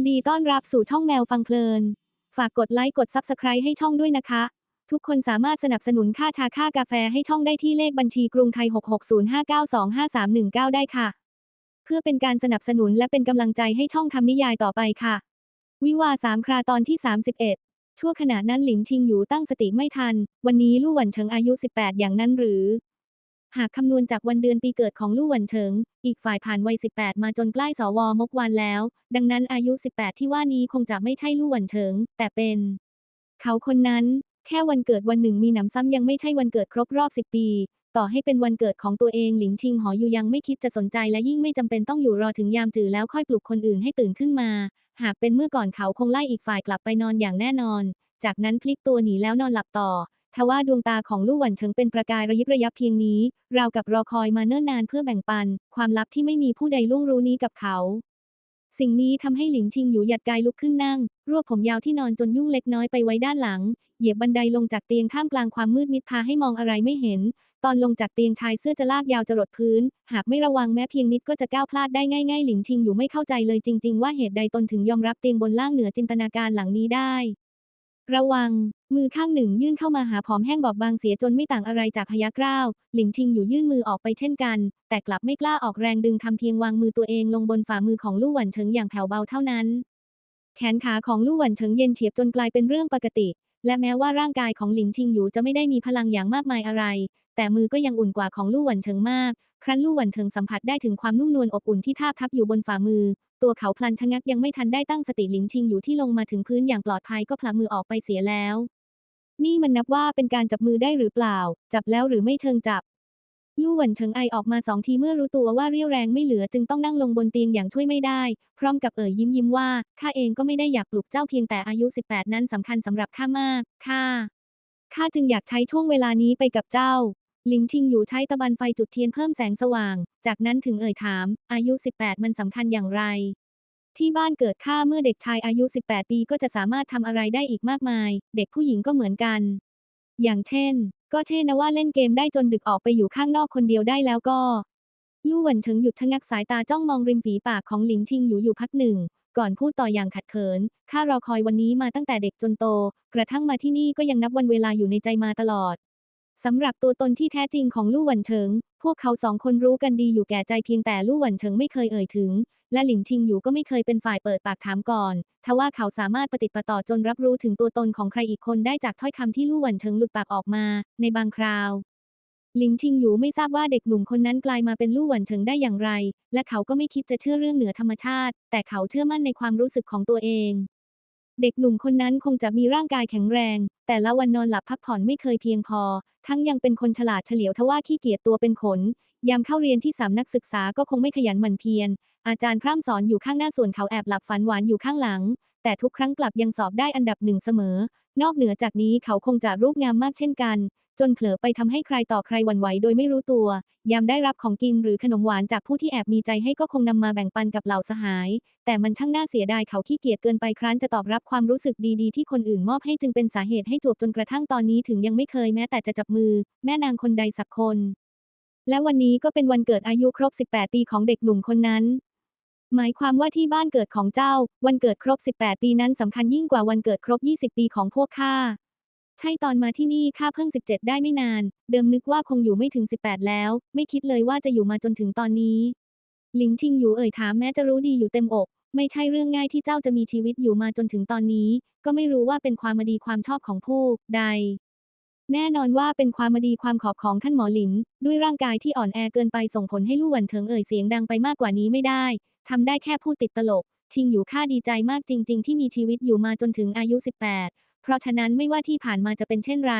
นดีต้อนรับสู่ช่องแมวฟังเพลิน ฝากกดไลค์กด Subscribe ให้ช่องด้วยนะคะ ทุกคนสามารถสนับสนุนค่าชาค่ากาแฟให้ช่องได้ที่เลขบัญชีกรุงไทย 6605925319 ได้ค่ะ เพื่อเป็นการสนับสนุนและเป็นกำลังใจให้ช่องทำนิยายต่อไปค่ะ วิวาสามคราตอนที่ 31 ชั่วขณะนั้นหลินชิงอยู่ตั้งสติไม่ทัน วันนี้ลู่หวันเฉิงอายุ 18 อย่างนั้นหรือ หากคำนวณจากวันเดือนปีเกิดของลู่หวันเฉิง อีกฝ่ายผ่านวัย 18 มาจนใกล้สวมกวันแล้ว ดังนั้นอายุ 18 ที่ว่านี้คงจะไม่ใช่ลู่หวันเฉิง แต่เป็น เขาคนนั้น แค่วันเกิดวันหนึ่งมีหนำซ้ำยังไม่ใช่วันเกิดครบรอบ 10 ปี ต่อให้เป็นวันเกิดของตัวเองหลิงชิงหออยู่ยังไม่คิดจะสนใจและยิ่งไม่จำเป็นต้องอยู่รอถึงยามจือแล้วค่อยปลุกคนอื่นให้ตื่นขึ้นมา หากเป็นเมื่อก่อนเขาคงไล่อีกฝ่ายกลับไปนอนอย่างแน่นอน จากนั้นพลิกตัวหนีแล้วนอนหลับต่อ ทว่าดวงตาของลู่หวันเฉิงเป็นประกายระยิบระยับเพียงนี้ ราวกับรอคอยมาเนิ่นนานเพื่อแบ่งปัน ความลับที่ไม่มีผู้ใดล่วงรู้นี้กับเขา สิ่งนี้ทำให้หลิงชิงอยู่หยัดกายลุกขึ้นนั่ง รวบผมยาวที่นอนจนยุ่งเล็กน้อยไปไว้ด้านหลัง เหยียบบันไดลงจากเตียงท่ามกลางความมืดมิดพาให้มองอะไรไม่เห็น ตอนลงจากเตียงชายเสื้อจะลากยาวจรดพื้น หากไม่ระวังแม้เพียงนิดก็จะก้าวพลาดได้ง่าย ๆ หลิงชิงอยู่ไม่เข้าใจเลยจริง ๆ ว่าเหตุใดตนถึงยอมรับเตียงบนล่างเหนือจินตนาการหลังนี้ได้ ระวัง มือข้างหนึ่งยื่นเข้ามาหาผอมแห้งบอบบางเสียจนไม่ต่างอะไรจากพยักร้าว หลิงชิงอยู่ยื่นมือออกไปเช่นกัน แต่กลับไม่กล้าออกแรงดึงทำเพียงวางมือตัวเองลงบนฝ่ามือของลู่หวันเฉิงอย่างแผ่วเบาเท่านั้น แขนขาของลู่หวันเฉิงเย็นเฉียบจนกลายเป็นเรื่องปกติ และแม้ว่าร่างกายของหลิงชิงอยู่จะไม่ได้มีพลังอย่างมากมายอะไร แต่มือก็ยังอุ่นกว่าของลู่หวันเฉิงมาก ครั้นลู่หวันเฉิงสัมผัสได้ถึงความนุ่มนวลอบอุ่นที่ทาบทับอยู่บนฝ่ามือ ตัวเขาพลันชะงักยังไม่ทันได้ตั้งสติหลิงชิงอยู่ที่ลงมาถึงพื้นอย่างปลอดภัยก็พลัมือออกไปเสียแล้ว นี่มันนับว่าเป็นการจับมือได้หรือเปล่า จับแล้วหรือไม่เชิงจับ ลู่หวันเฉิงไอออกมาสองทีเมื่อรู้ตัวว่าเรี่ยวแรงไม่เหลือจึงต้องนั่งลงบนเตียงอย่างช่วยไม่ได้ พร้อมกับเอ่ยยิ้มยิ้มว่าข้าเองก็ไม่ได้อยากปลุกเจ้าเพียงแต่อายุ 18 นั้นสำคัญสำหรับข้ามากข้าข้าจึงอยากใช้ช่วงเวลานี้ไปกับเจ้าลิงชิงอยู่ใช้ตะบันไฟจุดเทียนเพิ่มแสงสว่าง จากนั้นถึงเอ่ยถาม อายุ 18 มันสำคัญอย่างไร ที่บ้านเกิดข้าเมื่อเด็กชายอายุ 18 ปีก็จะสามารถทำอะไรได้อีกมากมาย เด็กผู้หญิงก็เหมือนกัน อย่างเช่น ก็เช่นนะว่าเล่นเกมได้จนดึกออกไปอยู่ข้างนอกคนเดียวได้แล้วก็ ลู่หวันเฉิงหยุดชะงักสายตาจ้องมองริมฝีปากของหลิงชิงอยู่อยู่พักหนึ่ง ก่อนพูดต่ออย่างขัดเขิน ข้ารอคอยวันนี้มาตั้งแต่เด็กจนโต กระทั่งมาที่นี่ก็ยังนับวันเวลาอยู่ในใจมาตลอด สำหรับตัวตนที่แท้จริงของลู่หวันเฉิง พวกเขาสองคนรู้กันดีอยู่แก่ใจเพียงแต่ลู่หวันเฉิงไม่เคยเอ่ยถึง และหลิงชิงอยู่ก็ไม่เคยเป็นฝ่ายเปิดปากถามก่อน ทว่าเขาสามารถปฏิดประต่อจนรับรู้ถึงตัวตนของใครอีกคนได้จากถ้อยคำที่ลู่หวันเฉิงหลุดปากออกมา ในบางคราวหลิงชิงอยู่ไม่ทราบว่าเด็กหนุ่มคนนั้นกลายมาเป็นลู่หวันเฉิงได้อย่างไร และเขาก็ไม่คิดจะเชื่อเรื่องเหนือธรรมชาติ แต่เขาเชื่อมั่นในความรู้สึกของตัวเอง เด็กหนุ่มคนนั้นคงจะมีร่างกายแข็งแรง แต่ละวันนอนหลับพักผ่อนไม่เคยเพียงพอ ทั้งยังเป็นคนฉลาดเฉลียวทว่าขี้เกียจตัวเป็นขน ยามเข้าเรียนที่สามนักศึกษาก็คงไม่ขยันหมั่นเพียร อาจารย์พร่ำสอนอยู่ข้างหน้าส่วนเขาแอบหลับฝันหวานอยู่ข้างหลัง แต่ทุกครั้งกลับยังสอบได้อันดับหนึ่งเสมอ นอกเหนือจากนี้เขาคงจะรูปงามมากเช่นกัน จนเผลอไปทำให้ใครต่อใครหวั่นไหวโดยไม่รู้ตัว ยามได้รับของกินหรือขนมหวานจากผู้ที่แอบมีใจให้ก็คงนำมาแบ่งปันกับเหล่าสหาย แต่มันช่างน่าเสียดายเขาขี้เกียจเกินไปครั้นจะตอบรับความรู้สึกดีๆที่คนอื่นมอบให้จึงเป็นสาเหตุให้จวบจนกระทั่งตอนนี้ถึงยังไม่เคยแม้แต่จะจับมือ แม่นางคนใดสักคน และวันนี้ก็เป็นวันเกิดอายุครบ 18 ปีของเด็กหนุ่มคนนั้นหมายความว่าที่บ้านเกิดของเจ้า วันเกิดครบ 18 ปีนั้นสำคัญยิ่งกว่าวันเกิดครบ 20 ปีของพวกข้า ใช่ตอนมาที่นี่ข้าเพิ่ง 17 ได้ไม่นาน เดิมนึกว่าคงอยู่ไม่ถึง 18 แล้ว ไม่คิดเลยว่าจะอยู่มาจนถึงตอนนี้ หลิงชิงอยู่เอ่ยถามแม้จะรู้ดีอยู่เต็มอก ไม่ใช่เรื่องง่ายที่เจ้าจะมีชีวิตอยู่มาจนถึงตอนนี้ ก็ไม่รู้ว่าเป็นความมาดีความชอบของผู้ใด แน่นอนว่าเป็นความมาดีความขอบของท่านหมอหลิน ด้วยร่างกายที่อ่อนแอเกินไปส่งผลให้ลู่หวันเถิงเอ่ยเสียงดังไปมากกว่านี้ไม่ได้ทำได้แค่พูดติดตลก ชิงอยู่ข้าดีใจมากจริง ๆ ที่มีชีวิตอยู่มาจนถึงอายุ 18 เพราะฉะนั้นไม่ว่าที่ผ่านมาจะเป็นเช่นไร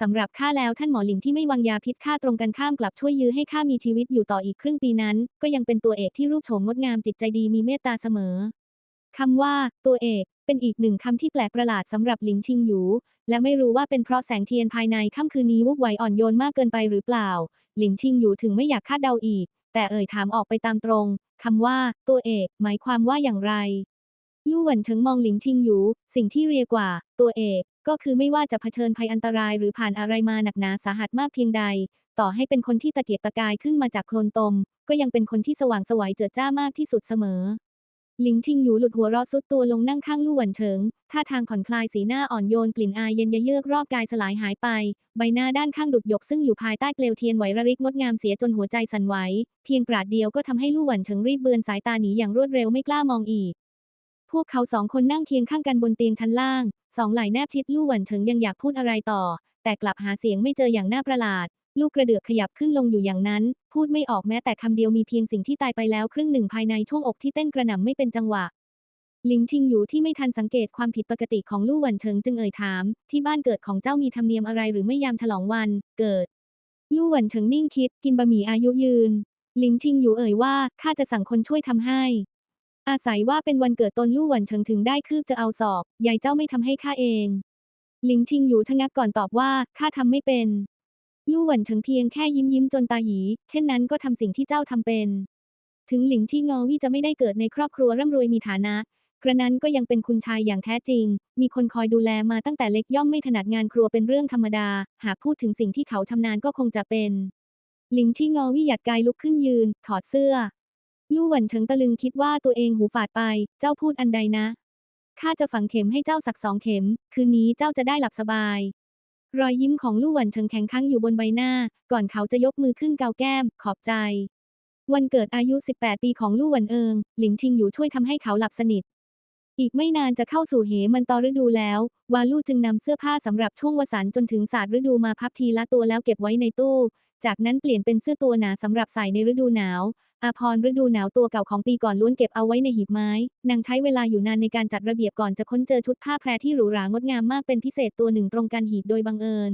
สำหรับข้าแล้วท่านหมอหลินที่ไม่วางยาพิษข้าตรงกันข้ามกลับช่วยยื้อให้ข้ามีชีวิตอยู่ต่ออีกครึ่งปีนั้น ก็ยังเป็นตัวเอกที่รูปโฉมงดงามจิตใจดีมีเมตตาเสมอคำว่า ตัวเอกเป็นอีกหนึ่งคำที่แปลกประหลาดสำหรับหลิงชิงหยู และไม่รู้ว่าเป็นเพราะแสงเทียนภายในค่ำคืนนี้วุบไวอ่อนโยนมากเกินไปหรือเปล่า หลิงชิงอยู่ถึงไม่อยากคาดเดาอีก แต่เอ่ยถามออกไปตามตรงคำว่า ตัวเอก หมายความว่าอย่างไร ลู่หวันเฉิงมองหลิงชิงหยูสิ่งที่เรียกว่า ตัวเอก ก็คือไม่ว่าจะเผชิญภัยอันตรายหรือผ่านอะไรมาหนักหนาสาหัสมากเพียงใด ต่อให้เป็นคนที่ตะเกียกตะกายขึ้นมาจากโคลนตม ก็ยังเป็นคนที่สว่างสวัยเจิดจ้ามากที่สุดเสมอ หลิงชิงอยู่หลุดหัวเราะซุดตัวลงนั่งข้างลู่หวันเฉิงท่าทางผ่อนคลายสีหน้าอ่อนโยนกลิ่นอายเย็นยะเยือกรอบกายสลายหายไป ใบหน้าด้านข้างดุดหยกซึ่งอยู่ภายใต้เปลวเทียนไหวระริกงดงามเสียจนหัวใจสั่นไหวเพียงปราดเดียวก็ทำให้ลู่หวันเฉิงรีบเบือนสายตาหนีอย่างรวดเร็วไม่กล้ามองอีก พวกเขาสองคนนั่งเคียงข้างกันบนเตียงชั้นล่าง สองไหล่แนบชิดลู่หวันเฉิงยังอยากพูดอะไรต่อ แต่กลับหาเสียงไม่เจออย่างน่าประหลาด ลูกกระเดือกขยับขึ้นลงอยู่อย่างนั้น พูดไม่ออกแม้แต่คำเดียวมีเพียงสิ่งที่ตายไปแล้วครึ่งหนึ่งภายในช่วงอกที่เต้นกระหน่ำไม่เป็นจังหวะหลิงชิงอยู่ที่ไม่ทันสังเกตความผิดปกติของลู่หวันเฉิงจึงเอ่ยถาม ที่บ้านเกิดของเจ้ามีธรรมเนียมอะไรหรือไม่ยามฉลองวัน เกิด ลู่หวันเฉิงนิ่งคิด กินบะหมี่อายุยืน หลิงชิงอยู่เอ่ยว่าข้าจะสั่งคนช่วยทำให้ อาศัยว่าเป็นวันเกิดตนลู่หวันเฉิงถึงได้คืบจะเอาสอบ ยายเจ้าไม่ทำให้ข้าเอง หลิงชิงอยู่ชะงักก่อนตอบว่าข้าทำไม่เป็น ลู่หวันเฉิงเพียงแค่ยิ้มยิ้มจนตาหยี เช่นนั้นก็ทำสิ่งที่เจ้าทำเป็น ถึงหลิงที่งอวี่จะไม่ได้เกิดในครอบครัวร่ำรวยมีฐานะ กระนั้นก็ยังเป็นคุณชายอย่างแท้จริง มีคนคอยดูแลมาตั้งแต่เล็กย่อมไม่ถนัดงานครัวเป็นเรื่องธรรมดา หากพูดถึงสิ่งที่เขาชำนาญก็คงจะเป็น หลิงที่งอวี่หยัดกายลุกขึ้นยืน ถอดเสื้อ ลู่หวันเฉิงตะลึงคิดว่าตัวเองหูฝาดไป เจ้าพูดอันใดนะข้าจะฝังเข็มให้เจ้าสักสองเข็ม คืนนี้เจ้าจะได้หลับสบาย รอยยิ้มของลู่หวันเฉิงแข็งค้างอยู่บนใบหน้า ก่อนเขาจะยกมือขึ้นเกาแก้ม ขอบใจ วันเกิดอายุ 18 ปีของลู่หวันเอิง หลิงชิงอยู่ช่วยทำให้เขาหลับสนิท อีกไม่นานจะเข้าสู่เหมันตอฤดูแล้ว วาลู่จึงนำเสื้อผ้าสำหรับช่วงวสันจนถึงศาสตร์ฤดูมาพับทีละตัวแล้วเก็บไว้ในตู้ จากนั้นเปลี่ยนเป็นเสื้อตัวหนาสำหรับใส่ในฤดูหนาว อาพรฤดูหนาวตัวเก่าของปีก่อนล้วนเก็บเอาไว้ในหีบไม้ นางใช้เวลาอยู่นานในการจัดระเบียบก่อนจะค้นเจอชุดผ้าแพรที่หรูหรางดงามมากเป็นพิเศษตัวหนึ่งตรงกันหีบโดยบังเอิญ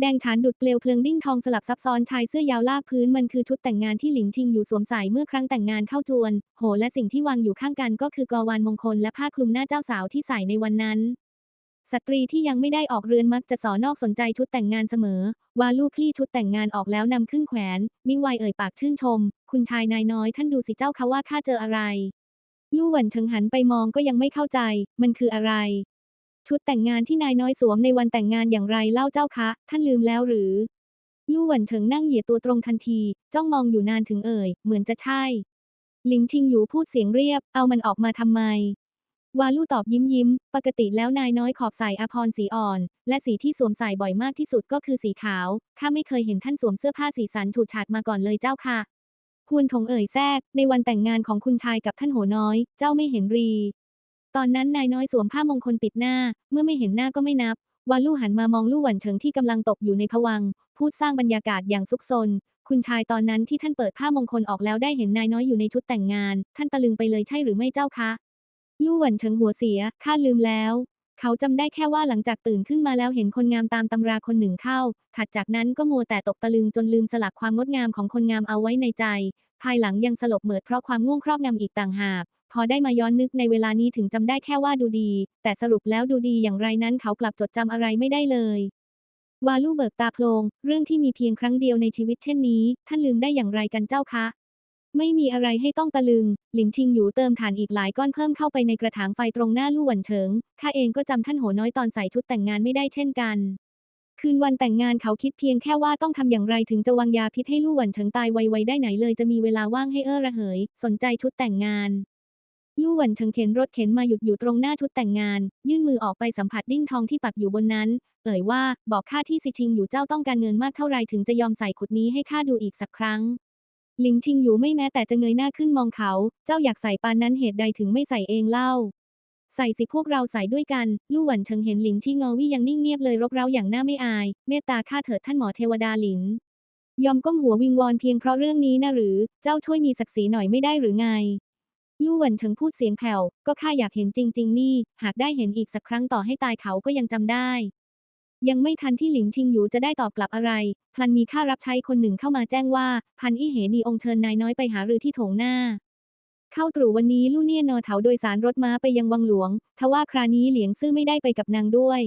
แดงฉานดุดเปลวเพลิงดิ้งทองสลับซับซ้อนชายเสื้อยาวลากพื้นมันคือชุดแต่งงานที่หลิงชิงอยู่สวมใส่เมื่อครั้งแต่งงานเข้าจวน โหและสิ่งที่วางอยู่ข้างกันก็คือกอวานมงคลและผ้าคลุมหน้าเจ้าสาวที่ใส่ในวันนั้น สตรีที่ยังไม่ได้ออกเรือนมักจะสอนอกสนใจชุดแต่งงานเสมอวาลูกคลี่ชุดแต่งงานออกแล้วนำขึ้นแขวน มิไวเอ่ยปากชื่นชม คุณชายนายน้อยท่านดูสิเจ้าคะว่าข้าเจออะไร ลู่หวันเฉิงหันไปมองก็ยังไม่เข้าใจ มันคืออะไร ชุดแต่งงานที่นายน้อยสวมในวันแต่งงานอย่างไรเล่าเจ้าคะ ท่านลืมแล้วหรือ ลู่หวันเฉิงนั่งเหยียดตัวตรงทันที จ้องมองอยู่นานถึงเอ่ย เหมือนจะใช่ หลิงชิงอยู่พูดเสียงเรียบ เอามันออกมาทำไม วาลู่ตอบยิ้มยิ้ม ปกติแล้วนายน้อยขอบใส่อภรณ์สีอ่อน และสีที่สวมใส่บ่อยมากที่สุดก็คือสีขาว ข้าไม่เคยเห็นท่านสวมเสื้อผ้าสีสันฉูดฉาดมาก่อนเลยเจ้าค่ะฮวนถงเอ่ยแทรก ในวันแต่งงานของคุณชายกับท่านโหน้อย เจ้าไม่เห็นรี ตอนนั้นนายน้อยสวมผ้ามงคลปิดหน้า เมื่อไม่เห็นหน้าก็ไม่นับ วาลู่หันมามองลู่หวันเฉิงที่กำลังตกอยู่ในภวัง พูดสร้างบรรยากาศอย่างซุกซน คุณชายตอนนั้นที่ท่านเปิดผ้ามงคลออกแล้วได้เห็นนายน้อยอยู่ในชุดแต่งงาน ท่านตะลึงไปเลยใช่หรือไม่เจ้าคะ ลู่หวันเฉิงหัวเสีย ข้าลืมแล้ว เขาจำได้แค่ว่าหลังจากตื่นขึ้นมาแล้วเห็นคนงามตามตำราคนหนึ่งเข้า ถัดจากนั้นก็มัวแต่ตกตะลึงจนลืมสลักความงดงามของคนงามเอาไว้ในใจ ภายหลังยังสลบเหมือดเพราะความง่วงครอบงำอีกต่างหาก พอได้มาย้อนนึกในเวลานี้ถึงจำได้แค่ว่าดูดี แต่สรุปแล้วดูดีอย่างไรนั้นเขากลับจดจำอะไรไม่ได้เลยวาลู่เบิกตาโพลง เรื่องที่มีเพียงครั้งเดียวในชีวิตเช่นนี้ ท่านลืมได้อย่างไรกันเจ้าคะ ไม่มีอะไรให้ต้องตะลึง หลินชิงอยู่เติมถ่านอีกหลายก้อนเพิ่มเข้าไปในกระถางไฟตรงหน้าลู่หวันเฉิง ข้าเองก็จำท่านโหน้อยตอนใส่ชุดแต่งงานไม่ได้เช่นกัน คืนวันแต่งงานเขาคิดเพียงแค่ว่าต้องทำอย่างไรถึงจะวางยาพิษให้ลู่หวันเฉิงตายไวๆได้ไหนเลยจะมีเวลาว่างให้เอ้อระเหย สนใจชุดแต่งงาน ลู่หวันเฉิงเข็นรถเข็นมาหยุดอยู่ตรงหน้าชุดแต่งงาน ยื่นมือออกไปสัมผัสดิ้งทองที่ปักอยู่บนนั้น เอ่ยว่าบอกข้าที่ซิชิงอยู่เจ้าต้องการเงินมากเท่าไรถึงจะยอมใส่ขุดนี้ให้ข้าดูอีกสักครั้ง หลิงชิงอยู่ไม่แม้แต่จะเงยหน้าขึ้นมองเขา เจ้าอยากใส่ปานนั้นเหตุใดถึงไม่ใส่เองเล่า ใส่สิพวกเราใส่ด้วยกัน ลู่หวันเฉิงเห็นหลิงที่งอวี่ยังนิ่งเงียบเลยรบเร้าอย่างน่าไม่อาย เมตตาข้าเถิดท่านหมอเทวดาหลินยอมก้มหัววิงวอนเพียงเพราะเรื่องนี้นะหรือ เจ้าช่วยมีศักดิ์ศรีหน่อยไม่ได้หรือไง ลู่หวันเฉิงพูดเสียงแผ่ว ก็ข้าอยากเห็นจริง ๆ นี่ หากได้เห็นอีกสักครั้งต่อให้ตายเขาก็ยังจำได้ ยังไม่ทันที่หลิงชิงหยูจะได้ตอบกลับอะไร พลันมีข้ารับใช้คนหนึ่งเข้ามาแจ้งว่า พันอี้เหมีองค์เชิญนายน้อยไปหารือที่โถงหน้า เข้าตรู่วันนี้ลู่เนียนอเถาโดยสารรถม้าไปยังวังหลวง ทว่าครานี้เหลียงซื่อไม่ได้ไปกับนางด้วย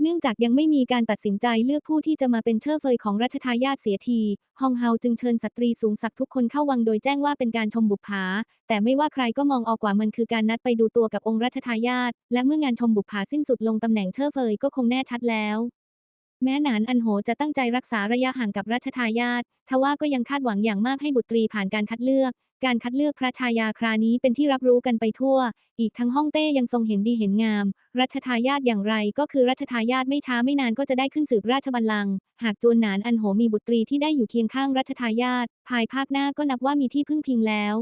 เนื่องจากยังไม่มีการตัดสินใจเลือกผู้ที่จะมาเป็นเชอร์เฟยของรัชทายาทเสียที ฮองเฮาจึงเชิญสตรีสูงศักดิ์ทุกคนเข้าวังโดยแจ้งว่าเป็นการชมบุปผาแต่ไม่ว่าใครก็มองออกว่ามันคือการนัดไปดูตัวกับองค์รัชทายาท และเมื่องานชมบุปผาสิ้นสุดลงตำแหน่งเชอร์เฟยก็คงแน่ชัดแล้วแม้หนานอันโหจะตั้งใจรักษาระยะห่างกับรัชทายาททว่าก็ยังคาดหวังอย่างมากให้บุตรีผ่านการคัดเลือก การคัดเลือกพระชายาครานี้เป็นที่รับรู้กันไปทั่ว อีกทั้งฮ่องเต้ยังทรงเห็นดีเห็นงาม รัชทายาทอย่างไรก็คือรัชทายาทไม่ช้าไม่นานก็จะได้ขึ้นสืบราชบัลลังก์หากจวนหนานอันโหมีบุตรีที่ได้อยู่เคียงข้างรัชทายาทภายภาคหน้าก็นับว่ามีที่พึ่งพิงแล้ว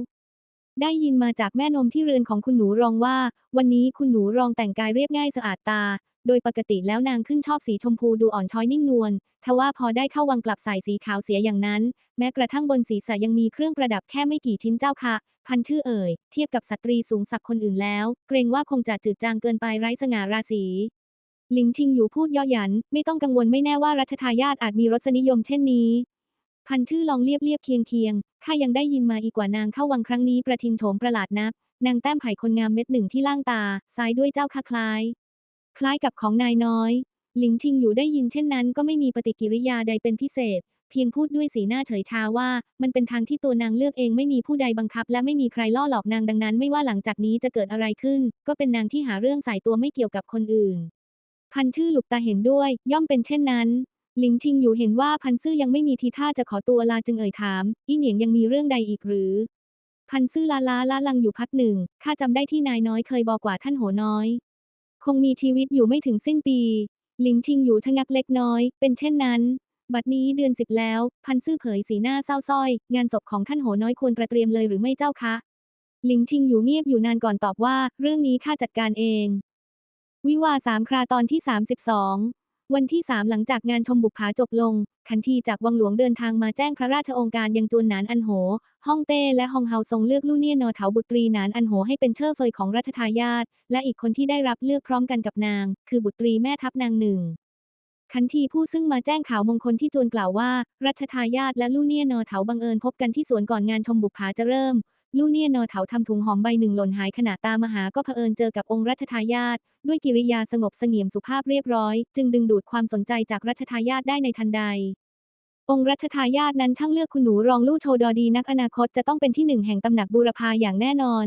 ได้ยินมาจากแม่นมที่เรือนของคุณหนูรองว่า วันนี้คุณหนูรองแต่งกายเรียบง่ายสะอาดตา โดยปกติแล้วนางขึ้นชอบสีชมพูดูอ่อนช้อยนิ่มนวล ทว่าพอได้เข้าวังกลับใส่สีขาวเสียอย่างนั้น แม้กระทั่งบนศีรษะยังมีเครื่องประดับแค่ไม่กี่ชิ้นเจ้าค่ะ พันชื่อเอ่ย เทียบกับสตรีสูงสักคนอื่นแล้ว เกรงว่าคงจะจืดจางเกินไปไร้สง่าราศีหลิงชิงอยู่พูดย่อหยัน ไม่ต้องกังวลไม่แน่ว่ารัชทายาทอาจมีรสนิยมเช่นนี้ พันชื่อลองเรียบเรียบเคียงเคียงข้ายังได้ยินมาอีกกว่านางเข้าวังครั้งนี้ประทินโฉมประหลาดนัก นางแต้มไผ่คนงามเม็ดหนึ่งที่ล่างตา ซ้ายด้วยเจ้าค่ะคล้าย คล้ายกับของนายน้อย หลิงชิงอยู่ได้ยินเช่นนั้น ก็ไม่มีปฏิกิริยาใดเป็นพิเศษ เพียงพูดด้วยสีหน้าเฉยชาว่า มันเป็นทางที่ตัวนางเลือกเองไม่มีผู้ใดบังคับ และไม่มีใครล่อหลอกนางดังนั้น ไม่ว่าหลังจากนี้จะเกิดอะไรขึ้น ก็เป็นนางที่หาเรื่องใส่ตัวไม่เกี่ยวกับคนอื่น พันชื่อหลุกตาเห็นด้วย ย่อมเป็นเช่นนั้นหลิงชิงอยู่เห็นว่าพันซื่อยังไม่มีทีท่าจะขอตัวลาจึงเอ่ยถาม อี้เหนียงยังมีเรื่องใดอีกหรือ พันซื่อลาลาละลังอยู่พักหนึ่ง ข้าจำได้ที่นายน้อยเคยบอกว่าท่านโหน้อย คงมีชีวิตอยู่ไม่ถึงสิ้นปี หลิงชิงอยู่ชะงักเล็กน้อย เป็นเช่นนั้น บัดนี้เดือนสิบแล้ว พันซื่อเผยสีหน้าเศร้าส้อย งานศพของท่านโหน้อยควรประเตรียมเลยหรือไม่เจ้าคะหลิงชิงอยู่เงียบอยู่นานก่อนตอบว่า เรื่องนี้ข้าจัดการเอง วิวาสามคราตอนที่32 วันที่สามหลังจากงานชมบุปผาจบลงขันทีจากวังหลวงเดินทางมาแจ้งพระราชองค์การยังจวนหนานอันโห ฮ่องเต้และฮองเฮาทรงเลือกลู่เนียนอเถาบุตรีหนานอันโหให้เป็นเชอร์เฟยของรัชทายาทและอีกคนที่ได้รับเลือกพร้อมกันกับนาง คือบุตรีแม่ทัพนางหนึ่งขันทีผู้ซึ่งมาแจ้งข่าวมงคลที่จวนกล่าวว่า รัชทายาทและลู่เนียนอเถาบังเอิญพบกันที่สวนก่อนงานชมบุปผาจะเริ่ม ลู่เนียนอเถาทำถุงหอมใบหนึ่งหล่นหายขณะตามหาก็เผอิญเจอกับองค์รัชทายาทด้วยกิริยาสงบเสงี่ยมสุภาพเรียบร้อย จึงดึงดูดความสนใจจากรัชทายาทได้ในทันใด องค์รัชทายาทนั้นช่างเลือกคุณหนูรองลู่โชดอดีนักอนาคตจะต้องเป็นที่หนึ่งแห่งตำหนักบูรพาอย่างแน่นอน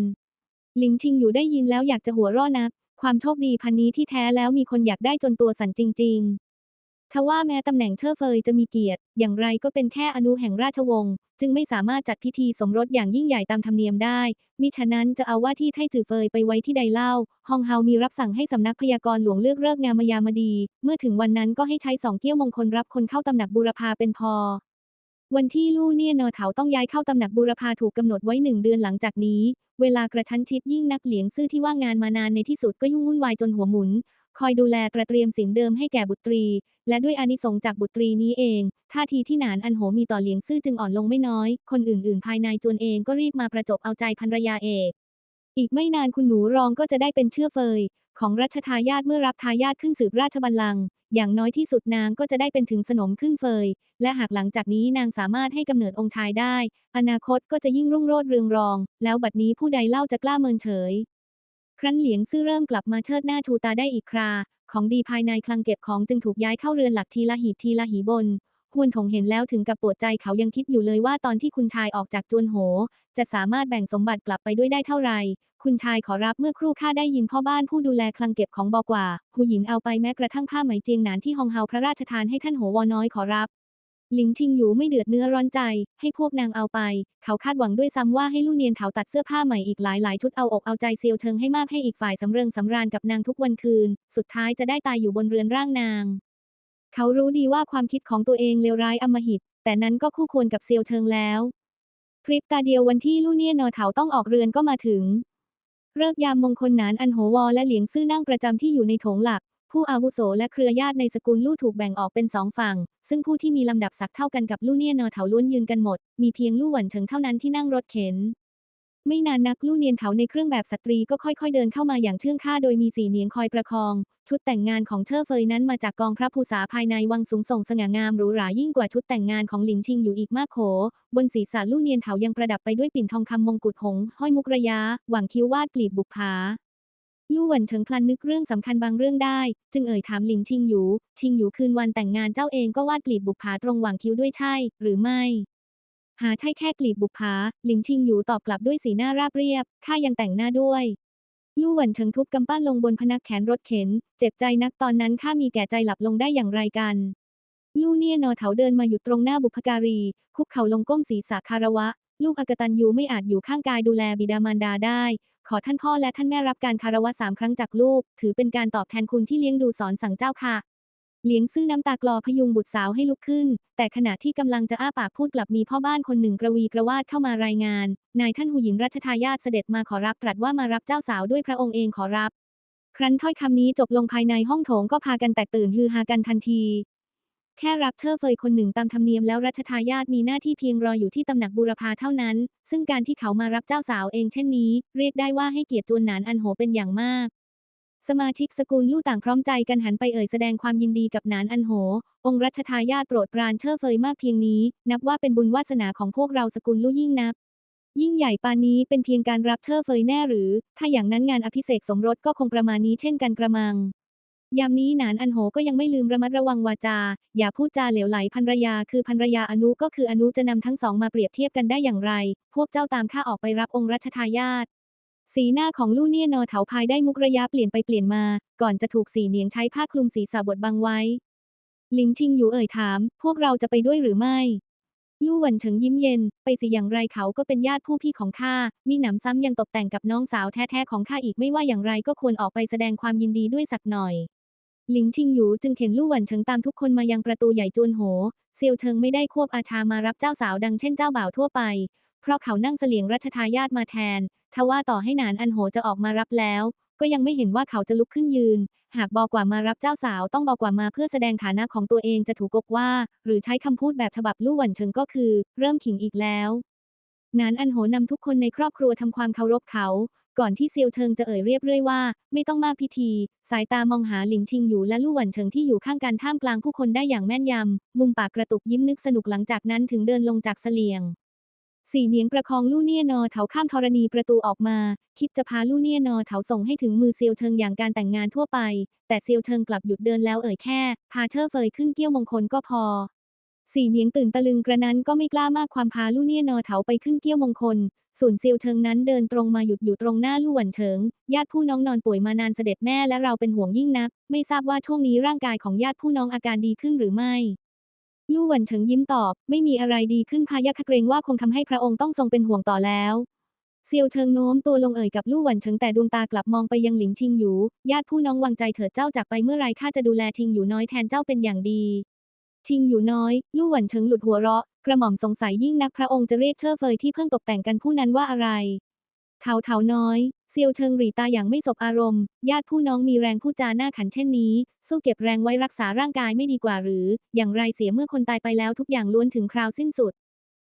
หลิงชิงอยู่ได้ยินแล้วอยากจะหัวร่อนัก ความโชคดีพันนี้ที่แท้แล้วมีคนอยากได้จนตัวสั่นจริง ๆ ทว่าแม้ตำแหน่งเชอร์เฟยจะมีเกียรติ อย่างไรก็เป็นแค่อนุแห่งราชวงศ์จึงไม่สามารถจัดพิธีสมรสอย่างยิ่งใหญ่ตามธรรมเนียมได้ มิฉะนั้นจะเอาว่าที่ไทจือเฟยไปไว้ที่ใดเล่า ฮองเฮามีรับสั่งให้สำนักพยากรณ์หลวงเลือกเลิกงามยามดี เมื่อถึงวันนั้นก็ให้ใช้สองเกี้ยวมงคลรับคนเข้าตำหนักบูรพาเป็นพอวันที่ลู่เนี่ยนอเถาต้องย้ายเข้าตำหนักบูรพาถูกกำหนดไว้หนึ่งเดือนหลังจากนี้ เวลากระชั้นชิดยิ่งนักเหลียงซื่อที่ว่างงานมานานในที่สุดก็ยุ่งวุ่นวายจนหัวหมุน คอยดูแลตระเตรียมสินเดิมให้แก่บุตรี และด้วยอานิสงจากบุตรีนี้เอง ท่าทีที่หนานอันโหมีต่อเหลียงซื่อจึงอ่อนลงไม่น้อย คนอื่นๆ ภายในจวนเองก็รีบมาประจบเอาใจภรรยาเอกอีกไม่นานคุณหนูรองก็จะได้เป็นเชื่อเฟย ของรัชทายาทเมื่อรับทายาทขึ้นสืบราชบัลลังก์อย่างน้อยที่สุดนางก็จะได้เป็นถึงสนมขึ้นเฟย และหากหลังจากนี้นางสามารถให้กำเนิดองค์ชายได้ อนาคตก็จะยิ่งรุ่งโรจน์เรืองรอง แล้วบัดนี้ผู้ใดเล่าจะกล้าเมินเฉย ครั้นเหลียงซื่อเริ่มกลับมาเชิดหน้าชูตาได้อีกครา ของดีภายในคลังเก็บของจึงถูกย้ายเข้าเรือนหลักทีละหีบทีละหีบนฮวนถงเห็นแล้วถึงกับปวดใจเขายังคิดอยู่เลยว่าตอนที่คุณชายออกจากจวนโห จะสามารถแบ่งสมบัติกลับไปด้วยได้เท่าไหร่คุณชายขอรับเมื่อครู่ข้าได้ยินพ่อบ้านผู้ดูแลคลังเก็บของบอกว่าหูหยินเอาไปแม้กระทั่งผ้าไหมเจียงหนานที่ฮองเฮาพระราชทานให้ท่านโหวอน้อยขอรับ หลิงชิงอยู่ไม่เดือดเนื้อร้อนใจ ให้พวกนางเอาไป เขาคาดหวังด้วยซ้ำว่าให้ลู่เนียนเถาตัดเสื้อผ้าใหม่อีกหลายหลายชุดเอาอกเอาใจเซียวเชิงให้มากให้อีกฝ่ายสำเริงสำราญกับนางทุกวันคืน สุดท้ายจะได้ตายอยู่บนเรือนร่างนาง เขารู้ดีว่าความคิดของตัวเองเลวร้ายอำมหิต แต่นั้นก็คู่ควรกับเซียวเชิงแล้วพริบตาเดียววันที่ลู่เนียนนอเถาต้องออกเรือนก็มาถึงเลิกยามมงคลหนานอันโหวอและเหลียงซื่อนั่งประจำที่อยู่ในโถงหลัก ผู้อาวุโสและเครือญาติในสกุลลู่ถูกแบ่งออกเป็นสองฝั่ง ซึ่งผู้ที่มีลำดับศักดิ์เท่ากันกับลู่เนียนนอเถาล้วนยืนกันหมด มีเพียงลู่หวันเฉิงเท่านั้นที่นั่งรถเข็น ไม่นานนักลู่เนียนเถาในเครื่องแบบสตรีก็ค่อยๆเดินเข้ามาอย่างเชื่องข้าโดยมีสีเนียงคอยประคอง ชุดแต่งงานของเชอร์เฟยนั้นมาจากกองพระภูษาภายในวังสูงส่งสง่างามหรูหรายิ่งกว่าชุดแต่งงานของหลิงชิงอยู่อีกมากโข บนศีรษะลู่เนียนเถายังประดับไปด้วยปิ่นทองคำมงกุฎหงส์ห้อยมุกระยะหว่างคิ้ววาดกลีบบุปผา ลู่หวันเฉิงพลันนึกเรื่องสำคัญบางเรื่องได้ จึงเอ่ยถามหลิงชิงหยู ชิงหยูคืนวันแต่งงานเจ้าเองก็วาดกลีบบุปผาตรงหว่างคิ้วด้วยใช่ หรือไม่ หาใช่แค่กลีบบุปผาหลิงชิงหยูตอบกลับด้วยสีหน้าราบเรียบ ข้ายังแต่งหน้าด้วยลู่หวันเฉิงทุบกำปั้นลงบนพนักแขนรถเข็น เจ็บใจนักตอนนั้นข้ามีแก่ใจหลับลงได้อย่างไรกัน ลู่เนี่ยนอเถาเดินมาหยุดตรงหน้าบุพการี คุกเข่าลงก้มศีรษะคารวะ ลูกอกตันยูไม่อาจอยู่ข้างกายดูแลบิดามารดาได้ ขอท่านพ่อและท่านแม่รับการคารวะสามครั้งจากลูก ถือเป็นการตอบแทนคุณที่เลี้ยงดูสอนสั่งเจ้าค่ะเลี้ยงซื่อน้ำตากลอพยุงบุตรสาวให้ลุกขึ้น แต่ขณะที่กำลังจะอ้าปากพูดกลับมีพ่อบ้านคนหนึ่งกระวีกระวาดเข้ามารายงาน นายท่านหูหญิงรัชทายาทเสด็จมาขอรับตรัสว่ามารับเจ้าสาวด้วยพระองค์เองขอรับ ครั้นถ้อยคำนี้จบลงภายในห้องโถงก็พากันแตกตื่นฮือฮากันทันที แค่รับเชอร์เฟยคนหนึ่งตามธรรมเนียมแล้วรัชทายาทมีหน้าที่เพียงรออยู่ที่ตำหนักบูรพาเท่านั้น ซึ่งการที่เขามารับเจ้าสาวเองเช่นนี้ เรียกได้ว่าให้เกียรติจวนหนานอันโหเป็นอย่างมาก สมาชิกสกุลลู่ต่างพร้อมใจกันหันไปเอ่ยแสดงความยินดีกับหนานอันโห องค์รัชทายาทโปรดปรานเชอร์เฟยมากเพียงนี้ นับว่าเป็นบุญวาสนาของพวกเราสกุลลู่ยิ่งนักยิ่งใหญ่ปานนี้เป็นเพียงการรับเชอร์เฟยแน่หรือ ถ้าอย่างนั้นงานอภิเษกสมรสก็คงประมาณนี้เช่นกันกระมัง ยามนี้หนานอันโหก็ยังไม่ลืมระมัดระวังวาจา อย่าพูดจาเหลวไหลภรรยาคือภรรยาอนุก็คืออนุจะนำทั้งสองมาเปรียบเทียบกันได้อย่างไร พวกเจ้าตามข้าออกไปรับองค์รัชทายาทสีหน้าของลู่เนี่ยนอเถาพายได้มุกระยะเปลี่ยนไปเปลี่ยนมา ก่อนจะถูกสีเหนียงใช้ผ้าคลุมศีรษะบดบังไว้ ลิงชิงอยู่เอ่ยถาม พวกเราจะไปด้วยหรือไม่ลู่หวันเฉิงยิ้มเย็น ไปสิอย่างไรเขาก็เป็นญาติผู้พี่ของข้า มีหนำซ้ำยังตกแต่งกับน้องสาวแท้ๆของข้าอีกไม่ว่าอย่างไรก็ควรออกไปแสดงความยินดีด้วยสักหน่อย หลิงชิงหยูจึงเข็นลู่หวันเฉิงตามทุกคนมายังประตูใหญ่จวนโห เซียวเฉิงไม่ได้ควบอาชามารับเจ้าสาวดังเช่นเจ้าบ่าวทั่วไป เพราะเขานั่งเสลียงรัชทายาทมาแทน ทว่าต่อให้หนานอันโหจะออกมารับแล้ว ก็ยังไม่เห็นว่าเขาจะลุกขึ้นยืน หากบอกว่ามารับเจ้าสาวต้องบอกว่ามาเพื่อแสดงฐานะของตัวเองจะถูกกกว่า หรือใช้คำพูดแบบฉบับลู่หวันเฉิงก็คือ เริ่มขิงอีกแล้ว หนานอันโหนำทุกคนในครอบครัวทำความเคารพเขา ก่อนที่เซียวเชิงจะเอ่ยเรียบเรื่อยว่า ไม่ต้องมากพิธี สายตามองหาหลิงชิงอยู่และลู่หวันเฉิงที่อยู่ข้างกันท่ามกลางผู้คนได้อย่างแม่นยำ มุมปากกระตุกยิ้มนึกสนุกหลังจากนั้นถึงเดินลงจากเสลียง สี่เนียงประคองลู่เนี่ยนอเถาข้ามธรณีประตูออกมา คิดจะพาลู่เนี่ยนอเถาส่งให้ถึงมือเซียวเชิงอย่างการแต่งงานทั่วไป แต่เซียวเชิงกลับหยุดเดินแล้วเอ่ยแค่ พาเชอร์เฟยขึ้นเกี้ยวมงคลก็พอสี่เหนียงตื่นตะลึงกระนั้นก็ไม่กล้ามากความพาลู่เนี่ยนอเถาไปขึ้นเกี้ยวมงคล ส่วนเซียวเชิงนั้นเดินตรงมาหยุดอยู่ตรงหน้าลู่หวันเฉิง ญาติผู้น้องนอนป่วยมานานเสด็จแม่และเราเป็นห่วงยิ่งนัก ไม่ทราบว่าช่วงนี้ร่างกายของญาติผู้น้องอาการดีขึ้นหรือไม่ ลู่หวันเฉิงยิ้มตอบ ไม่มีอะไรดีขึ้นพายะคะเกรงว่าคงทำให้พระองค์ต้องทรงเป็นห่วงต่อแล้วเซียวเชิงโน้มตัวลงเอ่ยกับลู่หวันเฉิงแต่ดวงตากลับมองไปยังหลิงชิงหยูญาติผู้น้องวางใจเถิดเจ้าจากไปเมื่อไรข้าจะดูแลชิงหยูน้อยแทนเจ้าเป็นอย่างดี ชิงหยูน้อย ลู่หวันเฉิงหลุดหัวเราะ กระหม่อมสงสัยยิ่งนักพระองค์จะเรียกเชอเฟยที่เพิ่งตกแต่งกันผู้นั้นว่าอะไรเถาเถาน้อยเซียวเชิงหรีตาอย่างไม่สบอารมณ์ ญาติผู้น้องมีแรงพูดจาหน้าขันเช่นนี้ สู้เก็บแรงไว้รักษาร่างกายไม่ดีกว่าหรือ อย่างไรเสียเมื่อคนตายไปแล้วทุกอย่างล้วนถึงคราวสิ้นสุด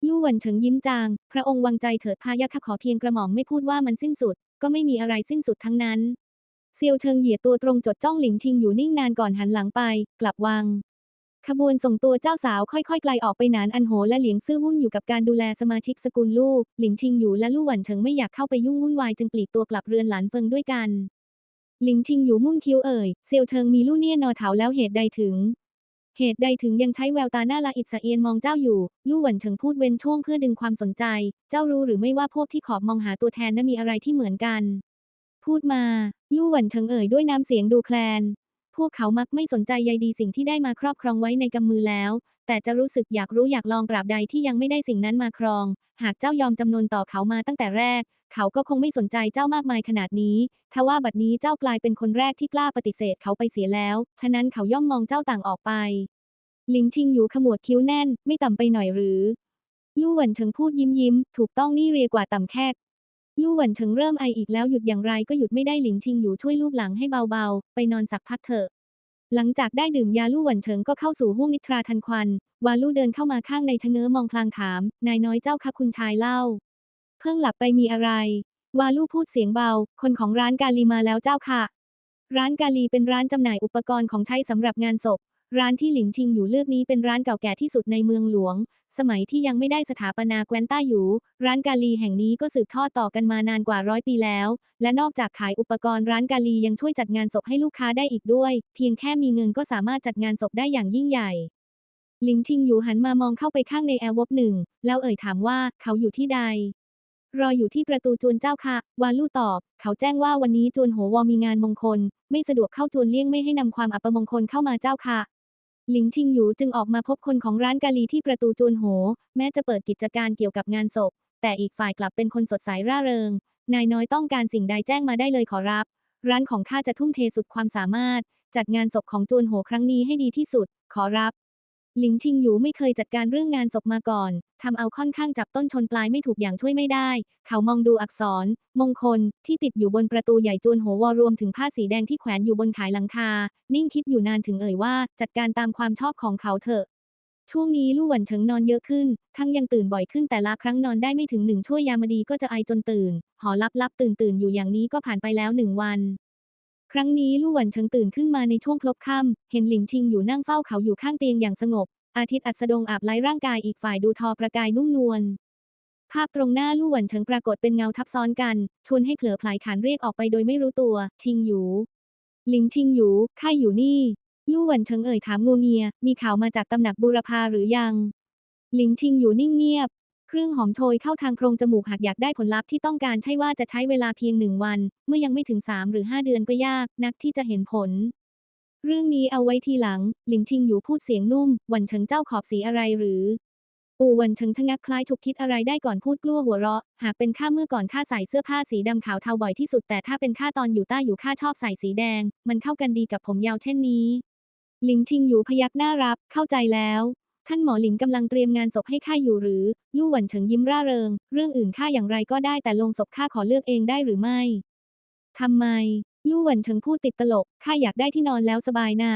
ลู่หวันเฉิงยิ้มจาง พระองค์วางใจเถิดพายะค่ะขอเพียงกระหม่อมไม่พูดว่ามันสิ้นสุด ก็ไม่มีอะไรสิ้นสุดทั้งนั้น เซียวเชิงเหยียดตัวตรงจดจ้องหลิงชิงอยู่นิ่งนานก่อนหันหลังไป กลับวัง ขบวนส่งตัวเจ้าสาวค่อยๆ ไกลออกไปหนานอันโหและเหลียงซื่อวุ่นอยู่กับการดูแลสมาชิกสกุลลู่หลิงชิงอยู่และลู่หวันเฉิงไม่อยากเข้าไปยุ่งวุ่นวายจึงปลีกตัวกลับเรือนหลานเฟิงด้วยกัน หลิงชิงอยู่มุ่งคิ้วเอ่ยเซียวเชิงมีลู่เนี่ยนอเถาแล้วเหตุใดถึง เหตุใดถึงยังใช้แววตาหน้าละอิดสะเอียนมองเจ้าอยู่ ลู่หวันเฉิงพูดเว้นช่วงเพื่อดึงความสนใจ เจ้ารู้หรือไม่ว่าพวกที่ขอบมองหาตัวแทนนั้นมีอะไรที่เหมือนกัน พูดมา ลู่หวันเฉิงเอ่ยด้วยน้ำเสียงดูแคลน พวกเขามักไม่สนใจใยดีสิ่งที่ได้มาครอบครองไว้ในกำมือแล้ว แต่จะรู้สึกอยากรู้อยากลองตราบใดที่ยังไม่ได้สิ่งนั้นมาครอง หากเจ้ายอมจำนนต่อเขามาตั้งแต่แรก เขาก็คงไม่สนใจเจ้ามากมายขนาดนี้ ทว่าบัดนี้เจ้ากลายเป็นคนแรกที่กล้าปฏิเสธเขาไปเสียแล้ว ฉะนั้นเขาย่อมมองเจ้าต่างออกไป ลิงชิงอยู่ขมวดคิ้วแน่น ไม่ต่ำไปหน่อยหรือ ลู่หวันเฉิงพูดยิ้มยิ้ม ถูกต้องนี่เรียกว่าต่ำแคก ลู่หวันเฉิงเริ่มไออีกแล้วหยุดอย่างไรก็หยุดไม่ได้หลิงชิงอยู่ช่วยลูบหลังให้เบาๆ ไปนอนสักพักเถอะ หลังจากได้ดื่มยาลู่หวันเฉิงก็เข้าสู่ห้วงนิทราทันควัน วาลู่เดินเข้ามาข้างในชะเง้อมองพลางถาม นายน้อยเจ้าคะคุณชายเล่า เพิ่งหลับไปมีอะไร วาลู่พูดเสียงเบา คนของร้านกาลีมาแล้วเจ้าค่ะ ร้านกาลีเป็นร้านจำหน่ายอุปกรณ์ของใช้สำหรับงานศพ ร้านที่หลิงชิงอยู่เลือกนี้เป็นร้านเก่าแก่ที่สุดในเมืองหลวง สมัยที่ยังไม่ได้สถาปนาแควนต้าอยู่ ร้านกาลีแห่งนี้ก็สืบทอดต่อกันมานานกว่าร้อยปีแล้ว และนอกจากขายอุปกรณ์ร้านกาลียังช่วยจัดงานศพให้ลูกค้าได้อีกด้วย เพียงแค่มีเงินก็สามารถจัดงานศพได้อย่างยิ่งใหญ่ หลิงชิงอยู่หันมามองเข้าไปข้างในแอร์วบหนึ่ง แล้วเอ่ยถามว่าเขาอยู่ที่ใดรออยู่ที่ประตูจวนเจ้าค่ะ วาลู่ตอบ เขาแจ้งว่าวันนี้จวนโหวอมีงานมงคล ไม่สะดวกเข้าจวนเลี่ยงไม่ให้นำความอัปมงคลเข้ามาเจ้าค่ะ หลิงชิงหยูจึงออกมาพบคนของร้านกาลีที่ประตูจวนโห แม้จะเปิดกิจการเกี่ยวกับงานศพ แต่อีกฝ่ายกลับเป็นคนสดใสร่าเริง นายน้อยต้องการสิ่งใดแจ้งมาได้เลยขอรับ ร้านของข้าจะทุ่มเทสุดความสามารถ จัดงานศพของจวนโหครั้งนี้ให้ดีที่สุด ขอรับ หลิงชิงหยูไม่เคยจัดการเรื่องงานศพมาก่อนทำเอาค่อนข้างจับต้นชนปลายไม่ถูกอย่างช่วยไม่ได้ เขามองดูอักษร มงคล ที่ติดอยู่บนประตูใหญ่จวนโหวอรวมถึงผ้าสีแดงที่แขวนอยู่บนขายหลังคา นิ่งคิดอยู่นานถึงเอ่ยว่า จัดการตามความชอบของเขาเถอะ ช่วงนี้ลู่หวันเฉิงนอนเยอะขึ้น ทั้งยังตื่นบ่อยขึ้นแต่ละครั้งนอนได้ไม่ถึงหนึ่งชั่วยามดีก็จะไอจนตื่น หอลับลับตื่นตื่นอยู่อย่างนี้ก็ผ่านไปแล้วหนึ่งวัน ครั้งนี้ลู่หวันเฉิงตื่นขึ้นมาในช่วงพลบค่ำเห็นหลิงชิงอยู่นั่งเฝ้าเขาอยู่ข้างเตียงอย่างสงบ อาทิตย์อัสดงอาบไล้ร่างกายอีกฝ่ายดูทอประกายนุ่มนวลภาพตรงหน้าลู่หวันเฉิงปรากฏเป็นเงาทับซ้อนกัน ชวนให้เผลอพลายขานเรียกออกไปโดยไม่รู้ตัว ชิงหยูหลิงชิงหยูข้าอยู่นี่ ลู่หวันเฉิงเอ่ยถามงัวเงีย มีข่าวมาจากตำหนักบูรพาหรือยัง หลิงชิงอยู่นิ่งเงียบ เครื่องหอมโชยเข้าทางโพรงจมูกหากอยากได้ผลลัพธ์ที่ต้องการใช่ว่าจะใช้เวลาเพียงหนึ่งวัน เมื่อยังไม่ถึงสามหรือห้าเดือนก็ยากนักที่จะเห็นผล เรื่องนี้เอาไว้ทีหลัง หลิงชิงอยู่พูดเสียงนุ่ม วันเฉิงเจ้าขอบสีอะไรหรือ อู่วันเฉิงชะงักคล้ายฉุกคิดอะไรได้ก่อนพูดกลัวหัวเราะ หากเป็นข้าเมื่อก่อนข้าใส่เสื้อผ้าสีดำขาวเทาบ่อยที่สุดแต่ถ้าเป็นข้าตอนอยู่ใต้อยู่ข้าชอบใส่สีแดง มันเข้ากันดีกับผมยาวเช่นนี้หลิงชิงอยู่พยักหน้ารับ เข้าใจแล้ว ท่านหมอหลินกำลังเตรียมงานศพให้ข้าอยู่หรือ ลู่หวันเฉิงยิ้มร่าเริง เรื่องอื่นข้าอย่างไรก็ได้แต่ลงศพข้าขอเลือกเองได้หรือไม่ ทำไม ลู่หวันเฉิงพูดติดตลก ข้าอยากได้ที่นอนแล้วสบายนะ